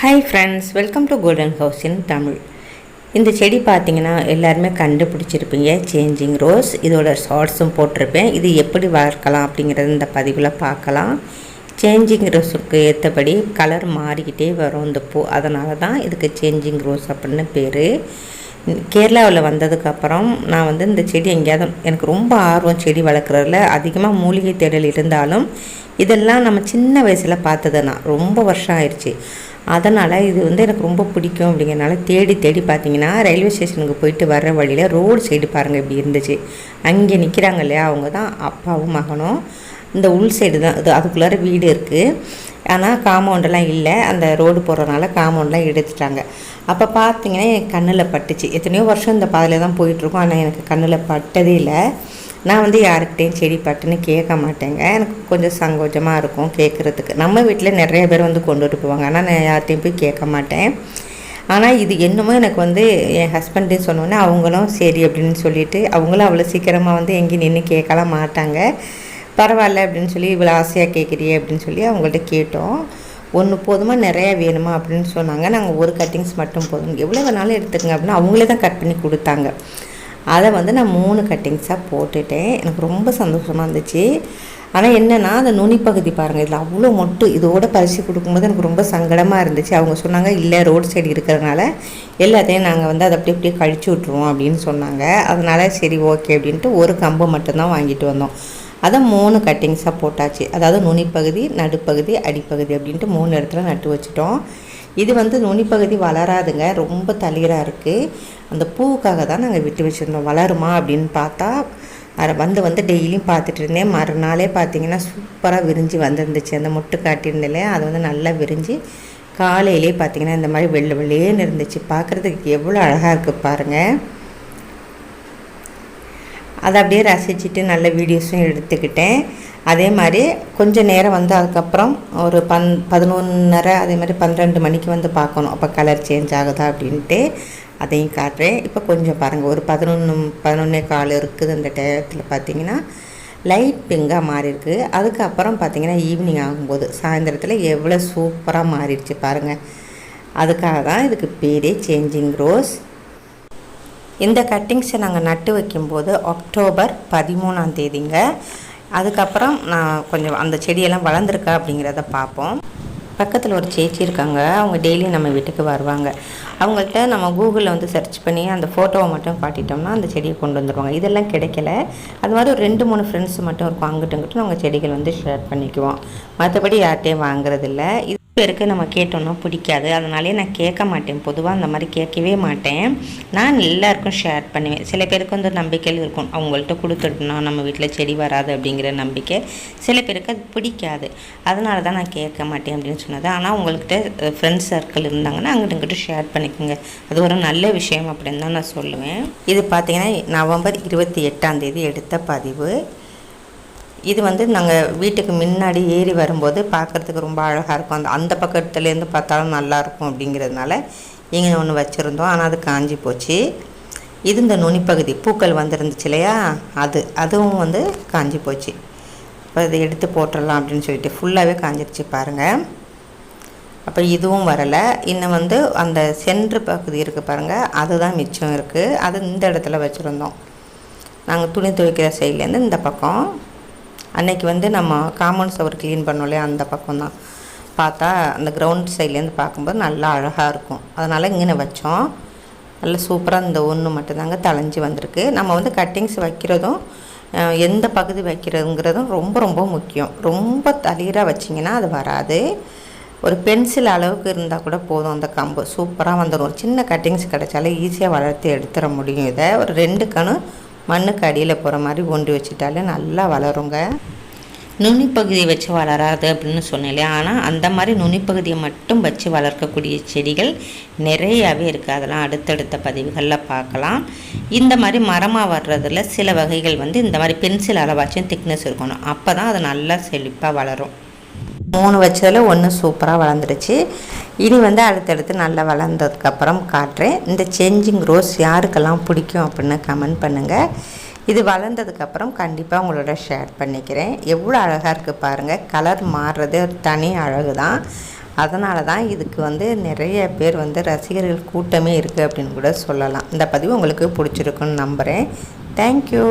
Hi friends welcome to golden house in Tamil இந்த செடி பார்த்தீங்கன்னா எல்லாருமே கண்டுபிடிச்சிருப்பீங்க. சேஞ்சிங் ரோஸ் இதோட ஷார்ட்ஸும் போட்டிருப்பேன். இது எப்படி வளர்க்கலாம் அப்படிங்கிறது இந்த பதிவில் பார்க்கலாம். சேஞ்சிங் ரோஸுக்கு ஏற்றபடி கலர் மாறிக்கிட்டே வரும் இந்த பூ. அதனால தான் இதுக்கு சேஞ்சிங் ரோஸ் அப்படின்னு பேர். கேரளாவில் வந்ததுக்கப்புறம் நான் வந்து இந்த செடி எங்கேயாவது எனக்கு ரொம்ப ஆர்வம் செடி வளர்க்குறதுல. அதிகமாக மூலிகை தேடல் இருந்தாலும் இதெல்லாம் நம்ம சின்ன வயசில் பார்த்தது நான் ரொம்ப வருஷம் ஆயிடுச்சு அதனால் இது வந்து எனக்கு ரொம்ப பிடிக்கும் அப்படிங்கிறனால தேடி தேடி பார்த்தீங்கன்னா ரயில்வே ஸ்டேஷனுக்கு போயிட்டு வர்ற வழியில் ரோடு சைடு பாருங்கள் இப்படி இருந்துச்சு. அங்கே நிற்கிறாங்க இல்லையா? அவங்க தான் அப்பாவும் மகனும். இந்த உள் சைடு தான் இது அதுக்குள்ளார வீடு இருக்குது ஆனால் காம்பவுண்டெல்லாம் இல்லை. அந்த ரோடு போடுறதுனால காம்பவுண்டெலாம் எடுத்துட்டாங்க. அப்போ பார்த்தீங்கன்னா என் கண்ணில் பட்டுச்சு. எத்தனையோ வருஷம் இந்த பாதையில் தான் போயிட்டுருக்கோம் ஆனால் எனக்கு கண்ணில் பட்டதே இல்லை. நான் வந்து யாருக்கிட்டேயும் செடி பட்டுன்னு கேட்க மாட்டேங்க. எனக்கு கொஞ்சம் சங்கோஜமாக இருக்கும் கேட்குறதுக்கு. நம்ம வீட்டில் நிறைய பேர் வந்து கொண்டுட்டு போவாங்க. ஆனால் நான் யார்கிட்டையும் போய் கேட்க மாட்டேன். ஆனால் இது என்னமோ எனக்கு வந்து என் ஹஸ்பண்டையும் சொன்னோன்னே அவங்களும் சரி அப்படின்னு சொல்லிட்டு அவங்களும் அவ்வளோ சீக்கிரமாக வந்து எங்கேயும் நின்று கேட்கலாம் மாட்டாங்க. பரவாயில்ல அப்படின்னு சொல்லி இவ்வளோ ஆசையாக கேட்குறியே அப்படின்னு சொல்லி அவங்கள்ட்ட கேட்டோம். ஒன்று போதுமா நிறையா வேணுமா அப்படின்னு சொன்னாங்க. நாங்கள் ஒரு கட்டிங்ஸ் மட்டும் போதும். எவ்வளோ வேணாலும் எடுத்துக்கங்க அப்படின்னு அவங்களே தான் கட் பண்ணி கொடுத்தாங்க. அதை வந்து நான் மூணு கட்டிங்ஸாக போட்டுட்டேன். எனக்கு ரொம்ப சந்தோஷமாக இருந்துச்சு. ஆனால் என்னென்னா அந்த நுனி பகுதி பாருங்கள் இதில் அவ்வளோ மொட்டு. இதோட பரிசு கொடுக்கும்போது எனக்கு ரொம்ப சங்கடமாக இருந்துச்சு. அவங்க சொன்னாங்க இல்லை ரோடு சைடு இருக்கிறதுனால எல்லாத்தையும் நாங்கள் வந்து அதை அப்படி அப்படியே கழிச்சு விட்ருவோம் அப்படின்னு சொன்னாங்க. அதனால் சரி ஓகே அப்படின்ட்டு ஒரு கம்பு மட்டும்தான் வாங்கிட்டு வந்தோம். அதை மூணு கட்டிங்ஸாக போட்டாச்சு. அதாவது நுனிப்பகுதி நடுப்பகுதி அடிப்பகுதி அப்படின்ட்டு மூணு இடத்துல நட்டு வச்சுட்டோம். இது வந்து நுனிப்பகுதி வளராதுங்க. ரொம்ப தளிராக இருக்குது அந்த பூவுக்காக தான் நாங்கள் விட்டு வச்சுருந்தோம். வளருமா அப்படின்னு பார்த்தா அதை வந்து வந்து டெய்லியும் பார்த்துட்டு இருந்தேன். மறுநாளே பார்த்தீங்கன்னா சூப்பராக விரிஞ்சு வந்துருந்துச்சு. அந்த முட்டு காட்டியிருந்தேன் அது வந்து நல்லா விரிஞ்சு காலையிலே பார்த்தீங்கன்னா இந்த மாதிரி வெள்ளை வெள்ளேன்னு இருந்துச்சு. பார்க்குறதுக்கு எவ்வளோ அழகாக இருக்குது பாருங்கள் அதை அப்படியே ரசிச்சுட்டு நல்ல வீடியோஸும் எடுத்துக்கிட்டேன். அதே மாதிரி கொஞ்சம் நேரம் வந்து அதுக்கப்புறம் ஒரு பன் பதினொன்றரை அதே மாதிரி பன்னிரெண்டு மணிக்கு வந்து பார்க்கணும். அப்போ கலர் சேஞ்ச் ஆகுதா அப்படின்ட்டு அதையும் காட்டுறேன். இப்போ கொஞ்சம் பாருங்கள் ஒரு பதினொன்று பதினொன்னே கால் இருக்குது அந்த டயத்தில் பார்த்தீங்கன்னா லைட் பிங்காக மாறி இருக்குது அதுக்கப்புறம் பார்த்தீங்கன்னா ஈவினிங் ஆகும்போது சாயந்தரத்தில் எவ்வளோ சூப்பராக மாறிடுச்சு பாருங்கள் அதுக்காக தான் இதுக்கு பேரே சேஞ்சிங் ரோஸ் இந்த கட்டிங்ஸை நாங்கள் நட்டு வைக்கும்போது அக்டோபர் பதிமூணாம் தேதிங்க. அதுக்கப்புறம் நான் கொஞ்சம் அந்த செடியெல்லாம் வளர்ந்துருக்கா அப்படிங்கிறத பார்ப்போம். பக்கத்தில் ஒரு சேச்சி இருக்காங்க. அவங்க டெய்லியும் நம்ம வீட்டுக்கு வருவாங்க. அவங்கள்ட்ட நம்ம கூகுளில் வந்து சர்ச் பண்ணி அந்த ஃபோட்டோவை மட்டும் காட்டிட்டோம்னா அந்த செடியை கொண்டு வந்துடுவாங்க இதெல்லாம் கிடைக்கல. அது மாதிரி ஒரு ரெண்டு மூணு ஃப்ரெண்ட்ஸ் மட்டும் இருக்கும். அங்கிட்டும் இங்கிட்டும் நாங்கள் செடிகள் வந்து ஷேர் பண்ணிக்குவோம். மற்றபடி யார்கிட்டையும் வாங்குறதில்ல. இது பேருக்கு நம்ம கேட்டோன்னா பிடிக்காது. அதனாலே நான் கேட்க மாட்டேன். பொதுவாக அந்த மாதிரி கேட்கவே மாட்டேன். நான் எல்லாருக்கும் ஷேர் பண்ணுவேன். சில பேருக்கு வந்து நம்பிக்கையில் இருக்கும். அவங்கள்ட்ட கொடுத்துட்டோம்னா நம்ம வீட்டில் செடி வராது அப்படிங்கிற நம்பிக்கை. சில பேருக்கு அது பிடிக்காது. அதனால தான் நான் கேட்க மாட்டேன் அப்படின்னு சொன்னது. ஆனால் உங்கள்கிட்ட ஃப்ரெண்ட்ஸ் சர்க்கிள் இருந்தாங்கன்னா அங்கிட்ட இங்கிட்ட ஷேர் பண்ணிக்கோங்க. அது ஒரு நல்ல விஷயம் அப்படின்னு தான் நான் சொல்லுவேன். இது பார்த்தீங்கன்னா நவம்பர் இருபத்தி எட்டாம் தேதி எடுத்த பதிவு. இது வந்து நாங்கள் வீட்டுக்கு முன்னாடி ஏறி வரும்போது பார்க்குறதுக்கு ரொம்ப அழகாக இருக்கும். அந்த அந்த பக்கத்துலேருந்து பார்த்தாலும் நல்லாயிருக்கும் அப்படிங்கிறதுனால இங்கே ஒன்று வச்சுருந்தோம். ஆனால் அது காஞ்சி போச்சு. இது இந்த நுனிப்பகுதி பூக்கள் வந்துருந்துச்சு இல்லையா? அது அதுவும் வந்து காஞ்சி போச்சு. இப்போ இதை எடுத்து போட்டுடலாம் அப்படின்னு சொல்லிட்டு ஃபுல்லாகவே காஞ்சிருச்சு பாருங்கள் அப்போ இதுவும் வரலை. இன்னும் வந்து அந்த சென்று பகுதி இருக்குது பாருங்கள் அதுதான் மிச்சம் இருக்குது அது இந்த இடத்துல வச்சுருந்தோம். நாங்கள் துணி துவைக்கிற சைட்லேருந்து இந்த பக்கம். அன்னைக்கு வந்து நம்ம காம்பவுண்ட் சவர் க்ளீன் பண்ணோம் இல்லையா அந்த பக்கம் தான் பார்த்தா அந்த கிரவுண்ட் சைட்லேருந்து பார்க்கும்போது நல்லா அழகாக இருக்கும். அதனால் இங்கே வச்சோம். நல்ல சூப்பராக இந்த ஒன்று மட்டும்தாங்க தளைஞ்சி வந்திருக்கு. நம்ம வந்து கட்டிங்ஸ் வைக்கிறதும் எந்த பகுதி வைக்கிறதுங்கிறதும் ரொம்ப ரொம்ப முக்கியம். ரொம்ப தளிராக வச்சிங்கன்னா அது வராது. ஒரு பென்சில் அளவுக்கு இருந்தால் கூட போதும் அந்த கம்பு. சூப்பராக வந்துடும் ஒரு சின்ன கட்டிங்ஸ் கிடைச்சாலே ஈஸியாக வளர்த்து எடுத்துட முடியும் இதை. ஒரு ரெண்டு கணு மண்ணுக்கு அடியில் போகிற மாதிரி ஒண்டி வச்சுட்டாலே நல்லா வளருங்க. நுனிப்பகுதியை வச்சு வளராது அப்படின்னு சொன்னேன் ஆனால் அந்த மாதிரி நுனிப்பகுதியை மட்டும் வச்சு வளர்க்கக்கூடிய செடிகள் நிறையாவே இருக்குது அதெல்லாம் அடுத்தடுத்த பதிவுகளில் பார்க்கலாம். இந்த மாதிரி மரமாக வர்றதில் சில வகைகள் வந்து இந்த மாதிரி பென்சில் அளவாச்சும் திக்னஸ் இருக்கணும். அப்போ தான் அது நல்லா செழிப்பாக வளரும். மூணு வச்சதில் ஒன்று சூப்பராக வளர்ந்துடுச்சு இனி வந்து அடுத்தடுத்து நல்லா வளர்ந்ததுக்கப்புறம் காட்டுறேன். இந்த சேஞ்சிங் ரோஸ் யாருக்கெல்லாம் பிடிக்கும் அப்படின்னு கமெண்ட் பண்ணுங்கள் இது வளர்ந்ததுக்கப்புறம் கண்டிப்பாக உங்களோட ஷேர் பண்ணிக்கிறேன். எவ்வளோ அழகாக இருக்குது பாருங்கள் கலர் மாறுறது ஒரு தனி அழகு தான் அதனால தான் இதுக்கு வந்து நிறைய பேர் வந்து ரசிகர்கள் கூட்டமே இருக்குது அப்படின்னு கூட சொல்லலாம். இந்த பதிவு உங்களுக்கு பிடிச்சிருக்குன்னு நம்புகிறேன் தேங்க்யூ